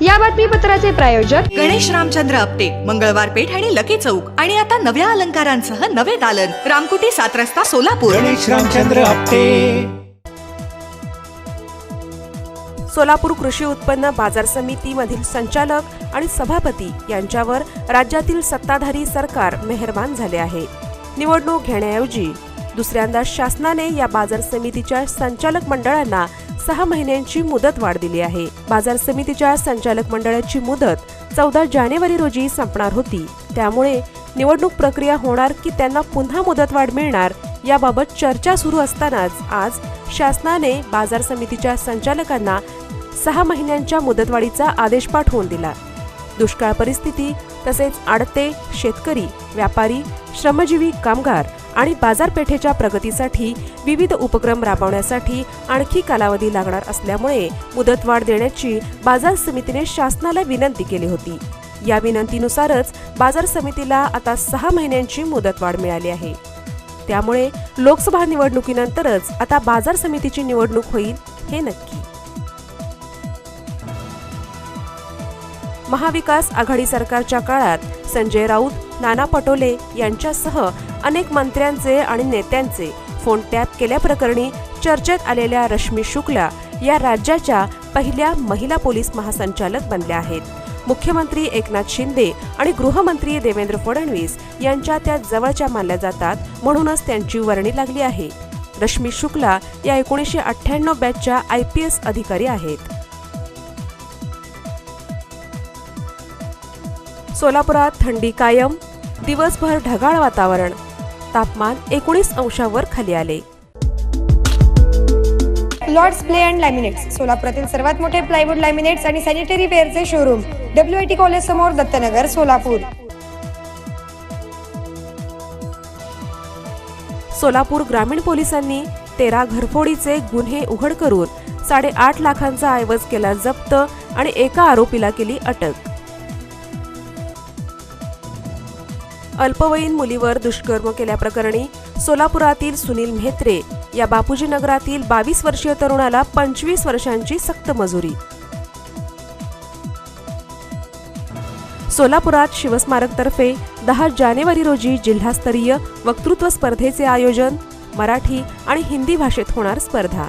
या बातमीपत्राचे प्रायोजक गणेश रामचंद्र आपटे मंगळवार पेठ आणि लकी चौक. आणि आता नव्या अलंकारांसह नवे दालन. रामकुटी सात रस्ता सोलापूर. गणेश रामचंद्र आपटे. सोलापूर कृषी उत्पन्न बाजार समितीमधील संचालक आणि सभापती यांच्यावर राज्यातील सत्ताधारी सरकार मेहरबान झाले आहे. निवडणूक घेण्याऐवजी दुसऱ्यांदा शासनाने या बाजार समितीच्या संचालक मंडळांना सहा महिन्यांची मुदत वाढ दिली आहे. बाजार समितीच्या संचालक मंडळाची मुदत चौदा जानेवारी रोजी संपणार होती. त्यामुळे निवडणूक प्रक्रिया होणार की त्यांना पुन्हा मुदतवाढ मिळणार याबाबत चर्चा सुरू असतानाच आज शासनाने बाजार समितीच्या संचालकांना सहा महिन्यांच्या मुदतवाढीचा आदेश पाठवून दिला. दुष्काळ परिस्थिती तसेच आडते शेतकरी व्यापारी श्रमजीवी कामगार आणि बाजारपेठेच्या प्रगतीसाठी विविध उपक्रम राबवण्यासाठी आणखी कालावधी लागणार असल्यामुळे मुदतवाढ देण्याची बाजार समितीने शासनाला विनंती केली होती. या विनंतीनुसारच बाजार समितीला आता सहा महिन्यांची मुदतवाढ मिळाली आहे. त्यामुळे लोकसभा निवडणुकीनंतरच आता बाजार समितीची निवडणूक होईल हे नक्की. महाविकास आघाडी सरकारच्या काळात संजय राऊत नाना पटोले यांच्यासह अनेक मंत्र्यांचे आणि नेत्यांचे फोन टॅप केल्याप्रकरणी चर्चेत आलेल्या रश्मी शुक्ला या राज्याच्या पहिल्या महिला पोलीस महासंचालक बनल्या आहेत. मुख्यमंत्री एकनाथ शिंदे आणि गृहमंत्री देवेंद्र फडणवीस यांच्या त्या जवळच्या मानल्या जातात म्हणूनच त्यांची वर्णी लागली आहे. रश्मी शुक्ला या एकोणीसशे अठ्ठ्याण्णव बॅचच्या आय पी एस अधिकारी आहेत. सोलापुरात थंडी कायम दिवसभर ढगाळ वातावरण तापमान एकोणीस अंशावर खाली आले. लॉर्ड्स प्ले अँड लॅमिनेट्स सोलापुरातील सर्वात मोठे प्लायवूड लॅमिनेट्स आणि sanitary वेअरचे showroom W I T college समोर दत्तनगर सोलापूर. सोलापूर ग्रामीण पोलिसांनी तेरा घरफोडीचे गुन्हे उघड करून साडेआठ लाखांचा ऐवज केला जप्त आणि एका आरोपीला केली अटक. अल्पवयीन मुलीवर दुष्कर्म केल्याप्रकरणी सोलापुरातील सुनील म्हेत्रे या बापूजी नगरातील बावीस वर्षीय तरुणाला पंचवीस वर्षांची सक्त मजुरी. सोलापुरात शिवस्मारकतर्फे दहा जानेवारी रोजी जिल्हास्तरीय वक्तृत्व स्पर्धेचे आयोजन मराठी आणि हिंदी भाषेत होणार स्पर्धा.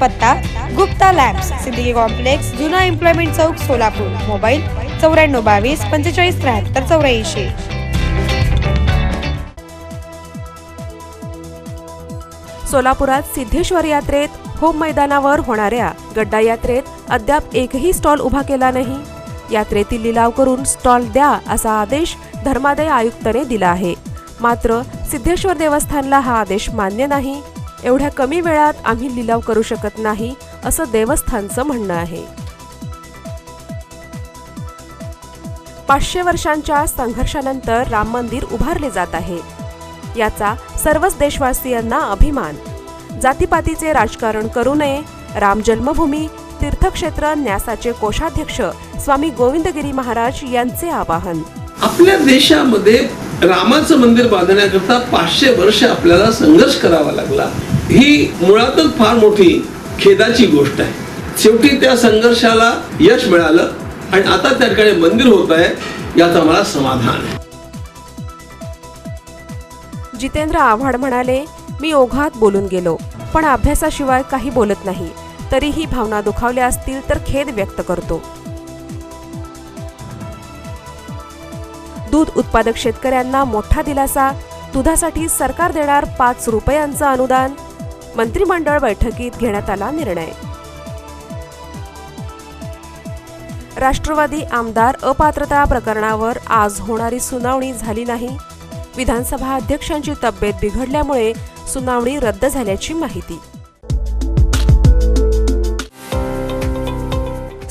पत्ता गुप्ता लॅब्स सिद्दीकी कॉम्प्लेक्स जुना एम्प्लॉयमेंट चौक सोलापूर. मोबाईल चौऱ्याण्णव बावीस पंचेचाळीस त्र्याहत्तर चौऱ्याऐंशी. सोलापुरात सिद्धेश्वर यात्रेत होम मैदानावर होणाऱ्या गड्डा यात्रेत अद्याप एकही स्टॉल उभा केला नाही. यात्रेतील लिलाव करून स्टॉल द्या असा आदेश धर्मादय आयुक्ताने दिला आहे. मात्र सिद्धेश्वर देवस्थानला हा आदेश मान्य नाही. एवढ्या कमी वेळात आम्ही लिलाव करू शकत नाही असं देवस्थानचं म्हणणं आहे. पाचशे वर्षांच्या संघर्षानंतर राम मंदिर उभारले जात आहे. याचा सर्वच देशवासियांना अभिमान. जातीपातीचे राजकारण करू नये राम जन्मभूमी तीर्थक्षेत्र न्यासाचे कोषाध्यक्ष स्वामी गोविंदगिरी महाराज यांचे आवाहन. आपल्या देशामध्ये रामाचं मंदिर बांधण्याकरता पाचशे वर्ष आपल्याला संघर्ष करावा लागला. ही मुळातच फार मोठी खेदाची गोष्ट आहे. शेवटी त्या संघर्षाला यश मिळालं आणि आता त्या ठिकाणी मंदिर होत आहे याचा मला समाधान आहे. जितेंद्र आव्हाड म्हणाले मी ओघात बोलून गेलो पण अभ्यासाशिवाय काही बोलत नाही. तरीही भावना दुखावल्या असतील तर खेद व्यक्त करतो. दूध उत्पादक शेतकऱ्यांना मोठा दिलासा. दुधासाठी सरकार देणार पाच रुपयांचं अनुदान. मंत्रिमंडळ बैठकीत घेण्यात आला निर्णय. राष्ट्रवादी आमदार अपात्रता प्रकरणावर आज होणारी सुनावणी झाली नाही. विधानसभा अध्यक्षांची तब्येत बिघडल्यामुळे सुनावणी रद्द झाल्याची माहिती.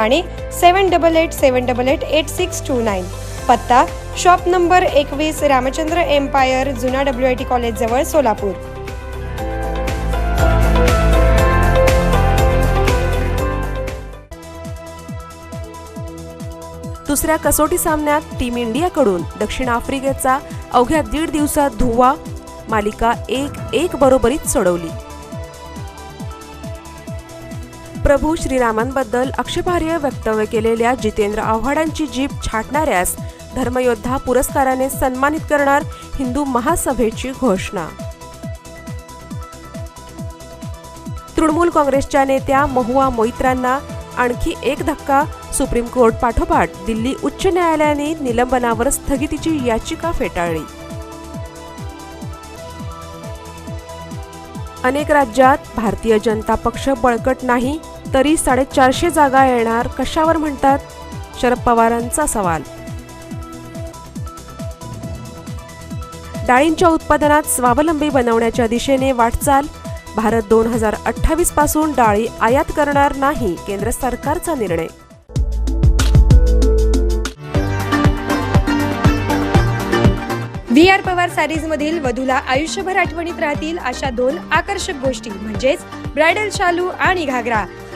आणि seven double eight seven double eight eight six two nine. पत्ता शॉप नंबर एकवीस रामचंद्र एम्पायर जुना डब्ल्यू आय टी कॉलेजजवळ सोलापूर. दुसऱ्या कसोटी सामन्यात टीम इंडियाकडून दक्षिण आफ्रिकेचा अवघ्या दीड दिवसात धुवा मालिका एक एक बरोबरीत सोडवली. प्रभू श्रीरामांबद्दल आक्षेपार्ह वक्तव्य केलेल्या जितेंद्र आव्हाडांची जीप छाटणाऱ्यास धर्मयोद्धा पुरस्काराने सन्मानित करणार हिंदू महासभेची घोषणा. तृणमूल काँग्रेसच्या नेत्या महुआ मोईत्रांना आणखी एक धक्का सुप्रीम कोर्ट पाठोपाठ दिल्ली उच्च न्यायालयाने निलंबनावर स्थगितीची याचिका फेटाळली. अनेक राज्यात भारतीय जनता पक्ष बळकट नाही तरी साडेचारशे जागा येणार कशावर म्हणतात? शरद पवारांचा सवाल. डाळींच्या उत्पादनात स्वावलंबी बनवण्याच्या दिशेने वाटचाल. भारत दोन हजार अठ्ठावीसपासून डाळी आयात करणार नाही केंद्र सरकारचा निर्णय. व्ही आर पवार सॅरीज मधील वधूला आयुष्यभर आठवणीत राहतील अशा दोन आकर्षक गोष्टी म्हणजेच ब्रायडल शालू आणि घागरा.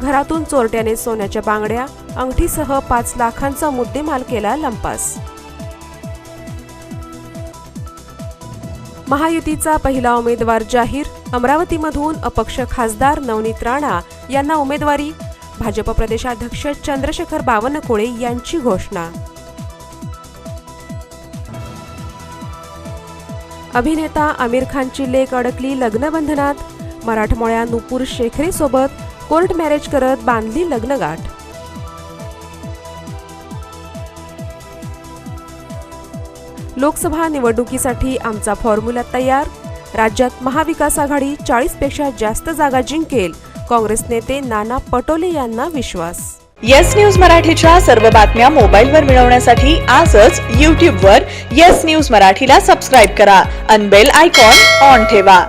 घरातून चोरट्याने सोन्याच्या बांगड्या अंगठीसह पाच लाखांचा मुद्देमाल केला लंपास. महायुतीचा पहिला उमेदवार जाहीर अमरावतीमधून अपक्ष खासदार नवनीत राणा यांना उमेदवारी भाजप प्रदेशाध्यक्ष चंद्रशेखर बावनकुळे यांची घोषणा. अभिनेता आमिर खानची लेख अडकली लग्नबंधनात मराठमोळ्या नुपूर शेखरे सोबत कोर्ट मॅरेज करत बांधली लग्नगाठ. लोकसभा निवडणुकीसाठी आमचा फॉर्म्युला तयार. राज्यात महाविकास आघाडी चाळीसपेक्षा जास्त जागा जिंकेल. काँग्रेस नेते नाना पटोले यांना विश्वास. येस न्यूज मराठीच्या सर्व बातम्या मोबाईलवर मिळवण्यासाठी आजच यूट्यूबवर येस न्यूज मराठीला सबस्क्राईब करा. अनबेल आयकॉन ऑन ठेवा.